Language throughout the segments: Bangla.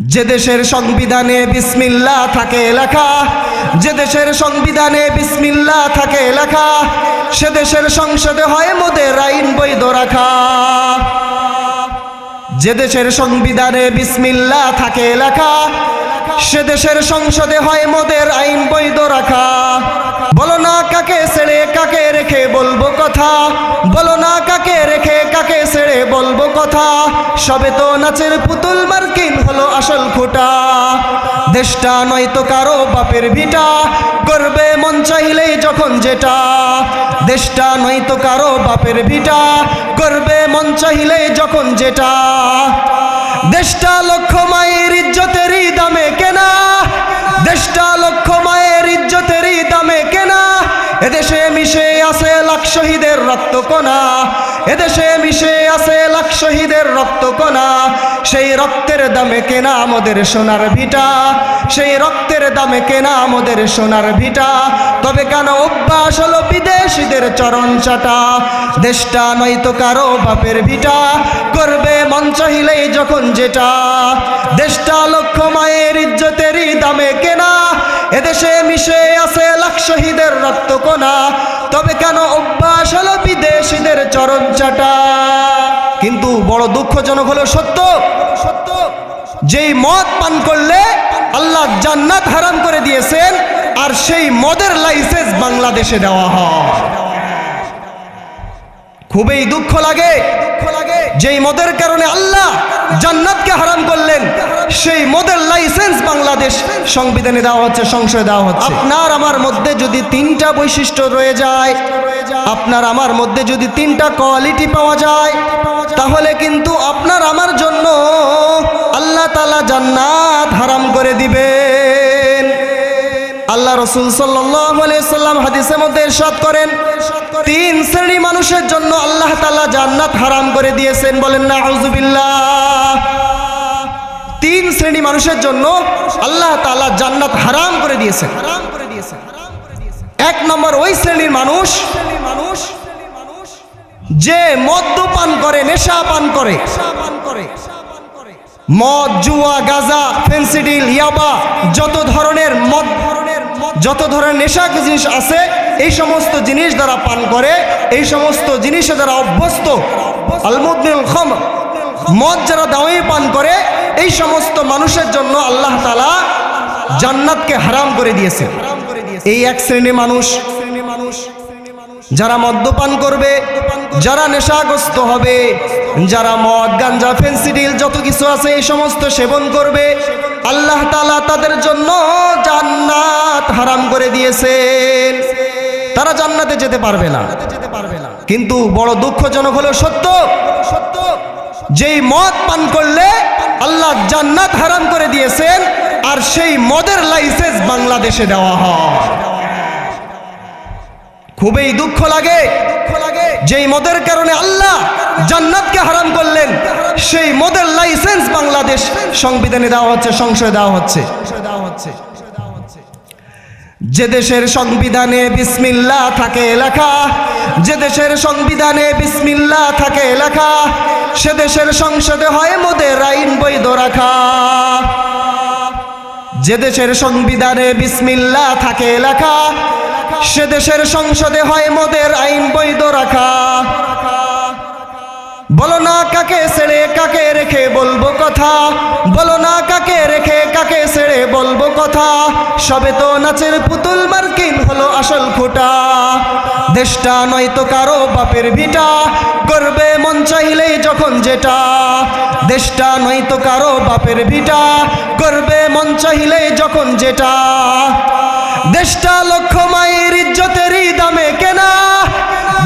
যে দেশের সংবিধানে বিসমিল্লা থাকে লেখা, যে দেশের সংবিধানে বিসমিল্লা থাকে লেখা, সে দেশের সংসদে হয় মোদের আইন বৈধ রাখা। যে দেশের সংবিধানে বিসমিল্লা থাকে লেখা, সে দেশের সংসদে হয় মোদের আইন বৈধ রাখা। বলো না কাকে ছেড়ে কাকে রেখে বলব কথা, বলো না কাকে রেখে কাকে বলব কথা, সবে তো নাচের পুতুল মার্কিন হলো আসল খোটা। দেশটা নয়তো কারও বাপের ভিটা করবে মন চাইলেই যখন যেটা। দেশটা নয়তো কারও বাপের ভিটা করবে মন চাইলেই যখন যেটা। দেশটা লক্ষ মায়ের ইজ্জতেরই দামে কেনা, দেশটা লক্ষ মায়ের ইজ্জতেরই দামে কেনা। এদেশে মিশে আছে লাখ শহীদের রক্তকণা এদেশে মিশে আছে লাখ শহীদের রক্তকণা। সেই রক্তের দামে কেনা আমাদের সোনার ভিটা। সেই রক্তের দামে কেনা আমাদের সোনার ভিটা। তবে কেন অভ্যাস হলো বিদেশিদের চরণ চাটা? দেশটা নয়তো কারও বাপের ভিটা। করবে মন চাহিলেই যখন যেটা। দেশটা লক্ষ মায়ের ইজ্জতেরই দামে কেনা। এদেশে শহীদের না। তবে কেন অভ্যাস হলো বিদেশিদের চরণ চাটা? কিন্তু বড় দুঃখজনক হলো সত্য। সত্য যেই মদ পান করলে আল্লাহ জান্নাত হারাম করে দিয়েছেন, আর সেই মদের লাইসেন্স বাংলাদেশে দেওয়া হয়। খুবই দুঃখ লাগে। যেই মদের কারণে আল্লাহ জান্নাতকে হারাম করলেন, সেই মদের লাইসেন্স বাংলাদেশ সংবিধানে দেওয়া হচ্ছে, সংশয় দেওয়া হচ্ছে। আপনার আমার মধ্যে যদি তিনটা বৈশিষ্ট্য রয়ে যায়, আপনার আমার মধ্যে যদি তিনটা কোয়ালিটি পাওয়া যায়, তাহলে কিন্তু আপনার আমার জন্য আল্লাহ তালা জান্নাত হারাম করে দিবেন আল্লাহ রসুল সাল্লাম হাদিসের মধ্যে ইরশাদ করেন, তিন শ্রেণি মানুষের জন্য আল্লাহ তালা জান্নাত হারাম করে দিয়েছেন বলেন না আউজুবিল্লাহ তিন শ্রেণি মানুষের জন্য আল্লাহ তালা জান্নাত হারাম করে দিয়েছেন। এক নম্বর, ওই শ্রেণির মানুষ মানুষ যে মদ্যপান করে, নেশা পান করে। মদ, জুয়া, গাজা, ফেন্সিডিল, ইয়াবা, যত ধরনের মদ যত ধরনের নেশা জিনিস আছে, এই সমস্ত জিনিস দ্বারা পান করে, এই সমস্ত জিনিসে যারা অভ্যস্ত আলমুদ্দিন খম মদ যারা দাওয়াই পান করে, এই সমস্ত মানুষের জন্য আল্লাহ তালা জান্নাতকে হারাম করে দিয়েছে। এই এক শ্রেণির মানুষ, যারা মদ্যপান করবে যারা নেশাগ্রস্ত হবে, যারা মদ, গাঞ্জা ফেন্সিডিল যত কিছু আছে এই সমস্ত সেবন করবে, আল্লাহ তালা তাদের জন্য জান্নাত হারাম করে দিয়েছেন। তারা জান্নাতে যেতে পারবে না। কিন্তু বড় দুঃখজনক হলো সত্য সত্য। যেই মদ পান করলে আল্লাহ জান্নাত হারাম করে দিয়েছেন, আর সেই মদের লাইসেন্স বাংলাদেশে দেওয়া হয়। খুবই দুঃখ লাগে। যেই মদের কারণে আল্লাহ জান্নাতকে হারাম করলেন, সেই মদের লাইসেন্স বাংলাদেশ সংবিধানে দেওয়া হচ্ছে, সংশয় দেওয়া হচ্ছে। যে দেশের সংবিধানে বিসমিল্লা থাকে লেখা, যে দেশের সংবিধানে বিসমিল্লা থাকে লেখা, সে দেশের সংসদে হয় মোদের আইন বৈধ রাখা। যে দেশের সংবিধানে বিসমিল্লা থাকে লেখা সে দেশের সংসদে হয় মোদের আইন বৈধ রাখা। বলো না কাকে ছেড়ে কাকে রেখে বলব কথা? বলো না কাকে রেখে কাকে ছেড়ে বলব কথা? সবে তো নাচের পুতুল মার্কিন হলো আসল খোটা। দেশটা নয় তো কারও বাপের ভিটা করবে মন চাইলেই যখন যেটা। দেশটা নয় তো কারও বাপের ভিটা করবে মন চাইলেই যখন যেটা। দেশটা লক্ষ মায়ের ইজ্জতেরই দামে কেনা।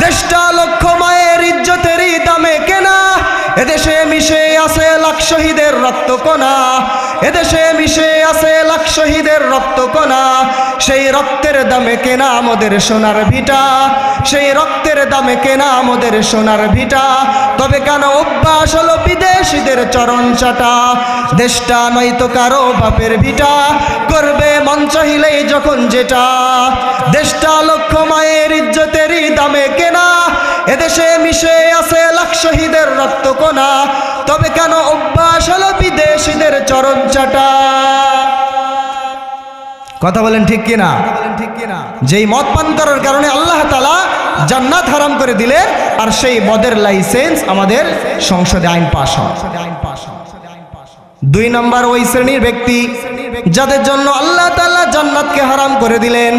দেশটা লক্ষ মায়ের ইজ্জতেরই দামে কেনা। এদেশে মিশে আছে শহীদের রক্তকণা। এদেশে মিশে আছে লাখ শহীদের রক্তকণা। সেই রক্তের দামে কেনা আমাদের সোনার ভিটা। সেই রক্তের দামে কেনা আমাদের সোনার ভিটা। তবে কেন অভ্যাস হলো বিদেশিদের চরণ চাটা? দেশটা নয়তো কারও বাপের ভিটা। করবে মন চাহিলেই যখন যেটা। দেশটা লক্ষ মায়ের ইজ্জতেরই দামে কেনা। এদেশে মিশে আছে লাখ শহীদের রক্তকণা। তবে কেন অভ্যাস বিদেশিদের চরণ চাটা। কথা বলেন ঠিক কিনা? যেই মদ পান করার কারণে আল্লাহ তালা জান্নাত হারাম করে দিলেন আর সেই মদের লাইসেন্স আমাদের সংসদে আইন পাশ হয়। দুই নম্বর ওই শ্রেণির ব্যক্তি যাদের জন্য আল্লাহ তাআলা জান্নাতকে হারাম করে দিলেন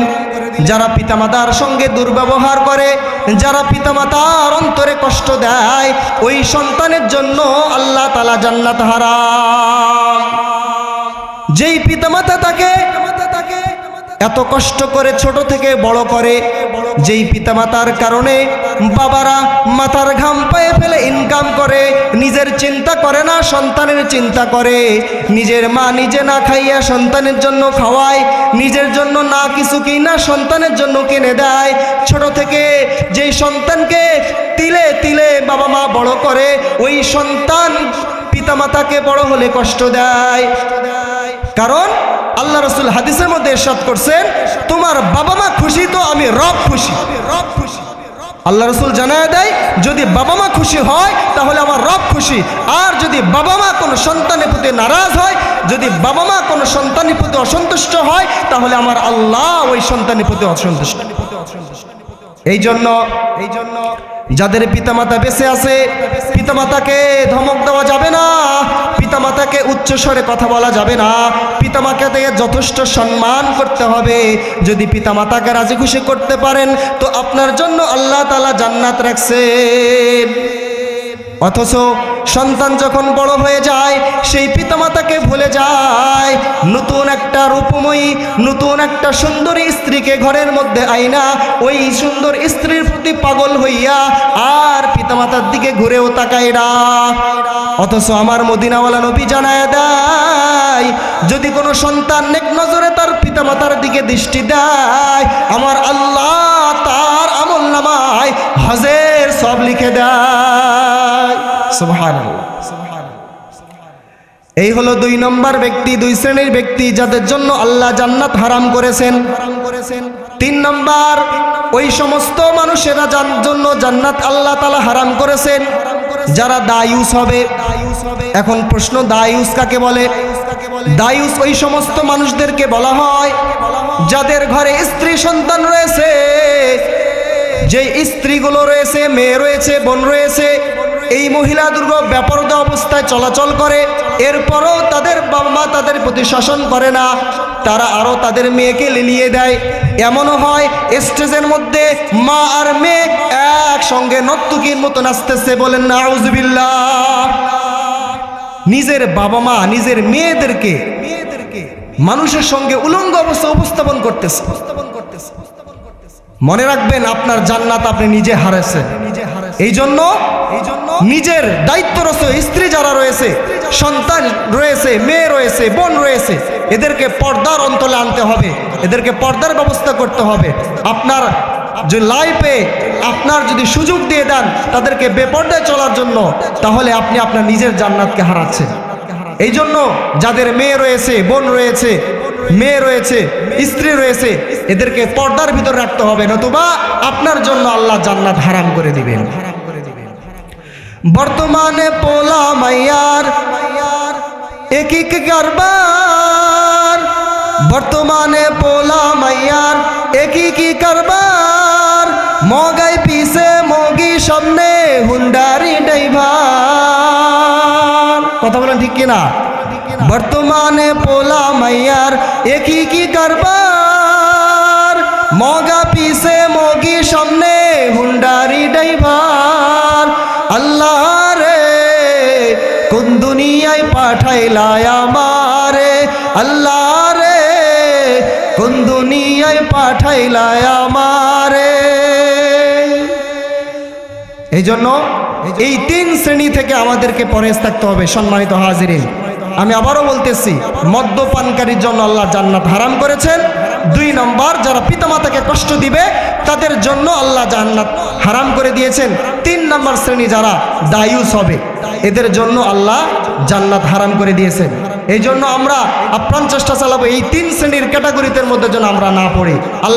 যারা পিতামাতার সঙ্গে দুর্ব্যবহার করে, যারা পিতামাতার অন্তরে কষ্ট দেয়, ওই সন্তানের জন্য আল্লাহ তালা জান্নাত হারাম। যেই পিতামাতা তাকে এত কষ্ট করে ছোট থেকে বড় করে, যেই পিতামাতার কারণে বাবারা মাথার ঘাম পায়ে ফেলে ইনকাম করে, নিজের চিন্তা করে না, সন্তানের চিন্তা করে। নিজের মা নিজে না খাইয়া সন্তানের জন্য খাওয়ায়, নিজের জন্য না কিছু কিনা সন্তানের জন্য কিনে দেয়। ছোট থেকে যেই সন্তানকে তিলে তিলে বাবা মা বড় করে, ওই সন্তান পিতামাতাকে বড় হলে কষ্ট দেয়। কারণ আল্লাহ রসুল হাদিসের মধ্যে এরশাদ করছেন, তোমার বাবা মা খুশি তো আমি রব খুশি। রব খুশি আল্লাহ রসুল জানায় দেয়, যদি বাবা মা খুশি হয়, তাহলে আমার রব খুশি। আর যদি বাবা মা কোনো সন্তানের প্রতি নারাজ হয়, যদি বাবা মা কোনো সন্তানের প্রতি অসন্তুষ্ট হয়, তাহলে আমার আল্লাহ ওই সন্তানের প্রতি অসন্তুষ্ট। এই জন্য এই জন্য যাদের পিতামাতা বেঁচে আছে, পিতামাতাকে ধমক দেওয়া যাবে পিতামাতাকে উচ্চ স্বরে কথা বলা যাবে না। পিতামাতাকে যথেষ্ট সম্মান করতে হবে। যদি পিতামাতাকে রাজি খুশি করতে পারেন, তো আপনার জন্য আল্লাহ তালা জান্নাত রাখছে। অথচ সন্তান যখন বড় হয়ে যায়, সেই পিতামাতাকে ভুলে যায়। নতুন একটা রূপময়ী, নতুন একটা সুন্দরী স্ত্রীকে ঘরের মধ্যে আইনা, ওই সুন্দর স্ত্রীর প্রতি পাগল হইয়া আর পিতামাতার দিকে ঘুরেও তাকায় না। অথচ আমার মদিনাওয়ালা নবী জানায় দেয়, যদি কোনো সন্তান নেক নজরে তার পিতামাতার দিকে দৃষ্টি দেয়, আমার আল্লাহ তার আমল নামায় হজের সব লিখে দেয়। সুবহানাল্লাহ। এই হলো দুই নম্বর ব্যক্তি, দুই শ্রেণির ব্যক্তি যাদের জন্য আল্লাহ জান্নাত হারাম করেছেন। তিন নম্বর, ওই সমস্ত মানুষেরা যার জন্য জান্নাত আল্লাহ তালা হারাম করেছেন, যারা দায়ুস হবে। এখন প্রশ্ন, দায়ুস কাকে বলে? দায়ুস ওই সমস্ত মানুষদেরকে বলা হয় যাদের ঘরে স্ত্রী সন্তান রয়েছে যে স্ত্রীগুলো রয়েছে, মেয়ে রয়েছে, বোন রয়েছে, এই মহিলা দুর্গ ব্যাপারদা অবস্থায় চলাচল করে এরপরও তাদের বাবা মা তাদের প্রতি শাসন করে না। তারা আরও তাদের মেয়েকে লিলিয়ে দেয়। এমনও হয় স্টেজের মধ্যে মা আর মেয়ে একসঙ্গে নর্তকীর মতো নাচতেছে বলেন না আউজবিল্লাহ নিজের বাবা মা নিজের মেয়েদেরকে মেয়েদেরকে মানুষের সঙ্গে উলঙ্গ অবস্থা উপস্থাপন করতেছে। উপস্থাপন করতেছে মনে রাখবেন আপনার জান্নাত আপনি নিজে হারাইছেন। এই জন্য এই জন্য নিজের স্ত্রী যারা রয়েছে, সন্তান রয়েছে, মেয়ে রয়েছে, বোন রয়েছে, এদেরকে পর্দার অন্তলে আনতে হবে, এদেরকে পর্দার ব্যবস্থা করতে হবে। আপনার যে লাইফে আপনার যদি সুযোগ দিয়ে দেন তাদেরকে বেপর্দায় চলার জন্য, তাহলে আপনি আপনার নিজের জান্নাতকে হারাচ্ছেন। এই জন্য যাদের মেয়ে রয়েছে, বোন রয়েছে, মেয়ে রয়েছে, স্ত্রী রয়েছে, এদেরকে পর্দার ভিতর রাখতে হবে, নতুবা আপনার জন্য আল্লাহ জান্নাত হারাম করে দিবেন। বর্তমানে পোলা মাইয়ার একই কারবার। বর্তমানে পোলা মাইয়ার একই কি কারবার। মগাই পিছে মগি সামনে হুন্ডারি ড্রাইভার। কথা বলেন ঠিক কিনা? বর্তমানে পোলা মাইয়ার একই কি কারবার। মগা পিছে মগি সামনে হুন্ডারি ড্রাইভার। দুনিয়ায় পাঠাইলায় আমারে আল্লাহ রে কোন দুনিয়ায় পাঠাইলায় আমারে। এই জন্য এই তিন শ্রেণি থেকে আমাদেরকে পরেজ থাকতে হবে, সম্মানিত হাজিরিন। আমি আবারও বলতেছি, মদ্যপানকারীর জন্য আল্লাহ জান্নাত হারাম করেছেন। দুই নম্বর, যারা পিতামাতাকে কষ্ট দিবে, তাদের জন্য আল্লাহ জান্নাত হারাম করে দিয়েছেন। তিন নম্বর শ্রেণি যারা দায়ুস হবে, এদের জন্য আল্লাহ জান্নাত হারাম করে দিয়েছেন। এই জন্য আমরা আপ্রাণ চেষ্টা চালাবো, এই তিন শ্রেণির ক্যাটাগরিতে মধ্যে যেন আমরা না পড়ি। আল্লাহ